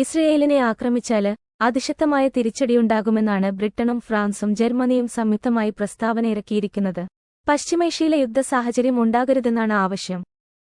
ഇസ്രയേലിനെ ആക്രമിച്ചാൽ അതിശക്തമായ തിരിച്ചടിയുണ്ടാകുമെന്നാണ് ബ്രിട്ടനും ഫ്രാൻസും ജർമ്മനിയും സംയുക്തമായി പ്രസ്താവന ഇറക്കിയിരിക്കുന്നത്. പശ്ചിമേഷ്യയിലെ യുദ്ധ സാഹചര്യം ഉണ്ടാകരുതെന്നാണ് ആവശ്യം.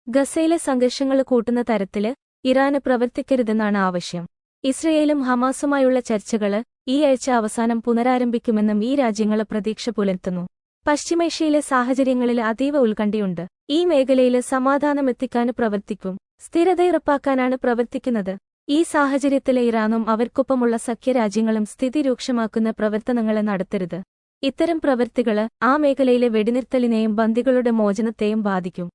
ഗസയിലെ സംഘർഷങ്ങൾ കൂട്ടുന്ന തരത്തിൽ ഇറാന് പ്രവർത്തിക്കരുതെന്നാണ് ആവശ്യം. ഇസ്രയേലും ഹമാസുമായുള്ള ചർച്ചകൾ ഈ ആഴ്ച അവസാനം പുനരാരംഭിക്കുമെന്നും ഈ രാജ്യങ്ങൾ പ്രതീക്ഷ പുലർത്തുന്നു. പശ്ചിമേഷ്യയിലെ സാഹചര്യങ്ങളിൽ അതീവ ഉത്കണ്ഠയുണ്ട്. ഈ മേഖലയിൽ സമാധാനമെത്തിക്കാന് പ്രവർത്തിക്കും. സ്ഥിരതയുറപ്പാക്കാനാണ് പ്രവർത്തിക്കുന്നത്. ഈ സാഹചര്യത്തിലെ ഇറാനും അവർക്കൊപ്പമുള്ള സഖ്യരാജ്യങ്ങളും സ്ഥിതി രൂക്ഷമാക്കുന്ന പ്രവർത്തനങ്ങളെ നടത്തരുത്. ഇത്തരം പ്രവൃത്തികൾ ആ മേഖലയിലെ വെടിനിർത്തലിനെയും ബന്ദികളുടെ മോചനത്തെയും ബാധിക്കും.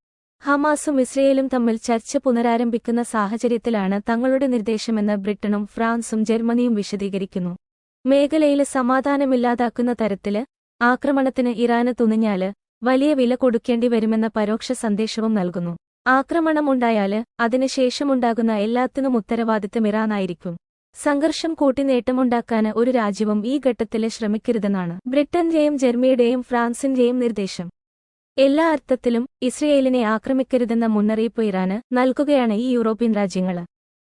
ഹമാസും ഇസ്രയേലും തമ്മിൽ ചർച്ച പുനരാരംഭിക്കുന്ന സാഹചര്യത്തിലാണ് തങ്ങളുടെ നിർദ്ദേശമെന്ന് ബ്രിട്ടനും ഫ്രാൻസും ജർമ്മനിയും വിശദീകരിക്കുന്നു. മേഖലയിലെ സമാധാനമില്ലാതാക്കുന്ന തരത്തിൽ ആക്രമണത്തിന് ഇറാന് തുനിഞ്ഞാൽ വലിയ വില കൊടുക്കേണ്ടി വരുമെന്ന പരോക്ഷ സന്ദേശവും നൽകുന്നു. ആക്രമണമുണ്ടായാൽ അതിനുശേഷമുണ്ടാകുന്ന എല്ലാത്തിനും ഉത്തരവാദിത്തം ഇറാനായിരിക്കും. സംഘർഷം കൂട്ടിനേട്ടമുണ്ടാക്കാന് ഒരു രാജ്യവും ഈ ഘട്ടത്തിൽ ശ്രമിക്കരുതെന്നാണ് ബ്രിട്ടന്റെയും ജർമ്മിയുടെയും ഫ്രാൻസിന്റെയും നിർദ്ദേശം. എല്ലാ അർത്ഥത്തിലും ഇസ്രയേലിനെ ആക്രമിക്കരുതെന്ന മുന്നറിയിപ്പ് ഇറാന് നൽകുകയാണ് ഈ യൂറോപ്യൻ രാജ്യങ്ങൾ.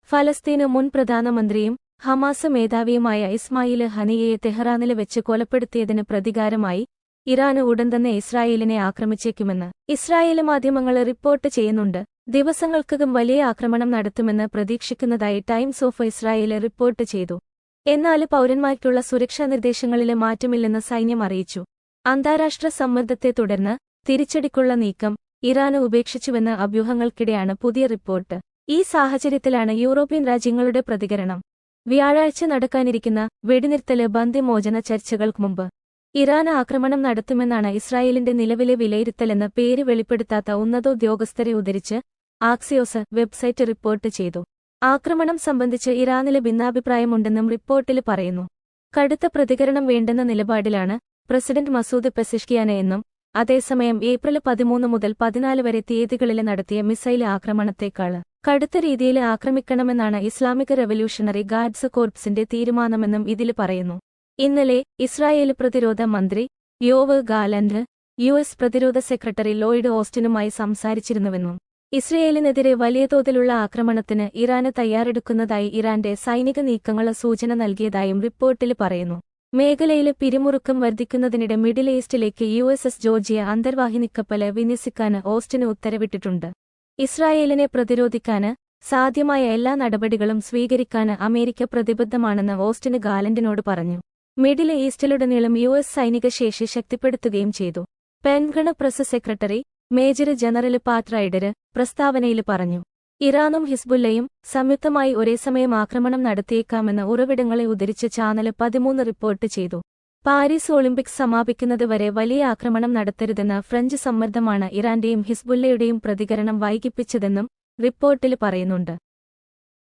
ഫലസ്തീന് മുൻ പ്രധാനമന്ത്രിയും ഹമാസ് മേധാവിയുമായ ഇസ്മായിൽ ഹനിയയെ തെഹ്റാനിൽ വെച്ച് കൊലപ്പെടുത്തിയതിന് പ്രതികാരമായി ഇറാന് ഉടൻ തന്നെ ഇസ്രായേലിനെ ആക്രമിച്ചേക്കുമെന്ന് ഇസ്രായേൽ മാധ്യമങ്ങൾ റിപ്പോർട്ട് ചെയ്യുന്നുണ്ട്. ദിവസങ്ങൾക്കകം വലിയ ആക്രമണം നടത്തുമെന്ന് പ്രതീക്ഷിക്കുന്നതായി ടൈംസ് ഓഫ് ഇസ്രായേൽ റിപ്പോർട്ട് ചെയ്തു. എന്നാൽ പൗരന്മാർക്കുള്ള സുരക്ഷാ നിർദ്ദേശങ്ങളിലെ മാറ്റമില്ലെന്ന് സൈന്യം അറിയിച്ചു. അന്താരാഷ്ട്ര സമ്മർദ്ദത്തെ തുടർന്ന് തിരിച്ചടിക്കുള്ള നീക്കം ഇറാന് ഉപേക്ഷിച്ചുവെന്ന അഭ്യൂഹങ്ങൾക്കിടെയാണ് പുതിയ റിപ്പോർട്ട്. ഈ സാഹചര്യത്തിലാണ് യൂറോപ്യൻ രാജ്യങ്ങളുടെ പ്രതികരണം. വ്യാഴാഴ്ച നടക്കാനിരിക്കുന്ന വെടിനിർത്തൽ ബന്ദിമോചന ചർച്ചകൾക്ക് മുമ്പ് ഇറാൻ ആക്രമണം നടത്തുമെന്നാണ് ഇസ്രായേലിന്റെ നിലവിലെ വിലയിരുത്തലെന്ന് പേര് വെളിപ്പെടുത്താത്ത ഉന്നതോദ്യോഗസ്ഥരെ ഉദ്ധരിച്ച് ആക്സിയോസ് വെബ്സൈറ്റ് റിപ്പോർട്ട് ചെയ്തു. ആക്രമണം സംബന്ധിച്ച് ഇറാനിലെ ഭിന്നാഭിപ്രായമുണ്ടെന്നും റിപ്പോർട്ടിൽ പറയുന്നു. കടുത്ത പ്രതികരണം വേണ്ടെന്ന നിലപാടിലാണ് പ്രസിഡന്റ് മസൂദ് പെസിഷ്കിയാന എന്നും അതേസമയം ഏപ്രിൽ പതിമൂന്ന് മുതൽ പതിനാല് വരെ തീയതികളിൽ നടത്തിയ മിസൈൽ ആക്രമണത്തേക്കാൾ കടുത്ത രീതിയിൽ ആക്രമിക്കണമെന്നാണ് ഇസ്ലാമിക റവല്യൂഷണറി ഗാർഡ്സ് കോർപ്സിന്റെ തീരുമാനമെന്നും ഇതിൽ പറയുന്നു. ഇന്നലെ ഇസ്രായേൽ പ്രതിരോധ മന്ത്രി യോവ് ഗാലൻഡ് യു എസ് പ്രതിരോധ സെക്രട്ടറി ലോയിഡ് ഓസ്റ്റിനുമായി സംസാരിച്ചിരുന്നുവെന്നും ഇസ്രയേലിനെതിരെ വലിയ തോതിലുള്ള ആക്രമണത്തിന് ഇറാന് തയ്യാറെടുക്കുന്നതായി ഇറാന്റെ സൈനിക നീക്കങ്ങൾ സൂചന നൽകിയതായും റിപ്പോർട്ടിൽ പറയുന്നു. മേഖലയിൽ പിരിമുറുക്കം വർദ്ധിക്കുന്നതിനിടെ മിഡിൽ ഈസ്റ്റിലേക്ക് യു എസ് എസ് ജോർജിയ അന്തർവാഹിനിക്കപ്പൽ വിന്യസിക്കാന് ഓസ്റ്റിന് ഉത്തരവിട്ടിട്ടുണ്ട്. ഇസ്രായേലിനെ പ്രതിരോധിക്കാന് സാധ്യമായ എല്ലാ നടപടികളും സ്വീകരിക്കാൻ അമേരിക്ക പ്രതിബദ്ധമാണെന്ന് ഓസ്റ്റിന് ഗാലന്റിനോട് പറഞ്ഞു. മിഡിൽ ഈസ്റ്റിലുടനീളം യു എസ് സൈനിക ശേഷി ശക്തിപ്പെടുത്തുകയും ചെയ്തു. Pentagon press secretary major general Pat Ryder പ്രസ്താവനയിൽ പറഞ്ഞു ഇറാനും ഹിസ്ബുല്ലയും സംയുക്തമായി ഒരേസമയം ആക്രമണം നടത്തിയേക്കാമെന്ന് ഉറവിടങ്ങളെ ഉദ്ധരിച്ച് ചാനൽ പതിമൂന്ന് റിപ്പോർട്ട് ചെയ്തു. പാരീസ് ഒളിമ്പിക്സ് സമാപിക്കുന്നതുവരെ വലിയ ആക്രമണം നടത്തരുതെന്ന ഫ്രഞ്ച് സമ്മർദ്ദമാണ് ഇറാന്റെയും ഹിസ്ബുല്ലയുടെയും പ്രതികരണം വൈകിപ്പിച്ചതെന്നും റിപ്പോർട്ടിൽ പറയുന്നുണ്ട്.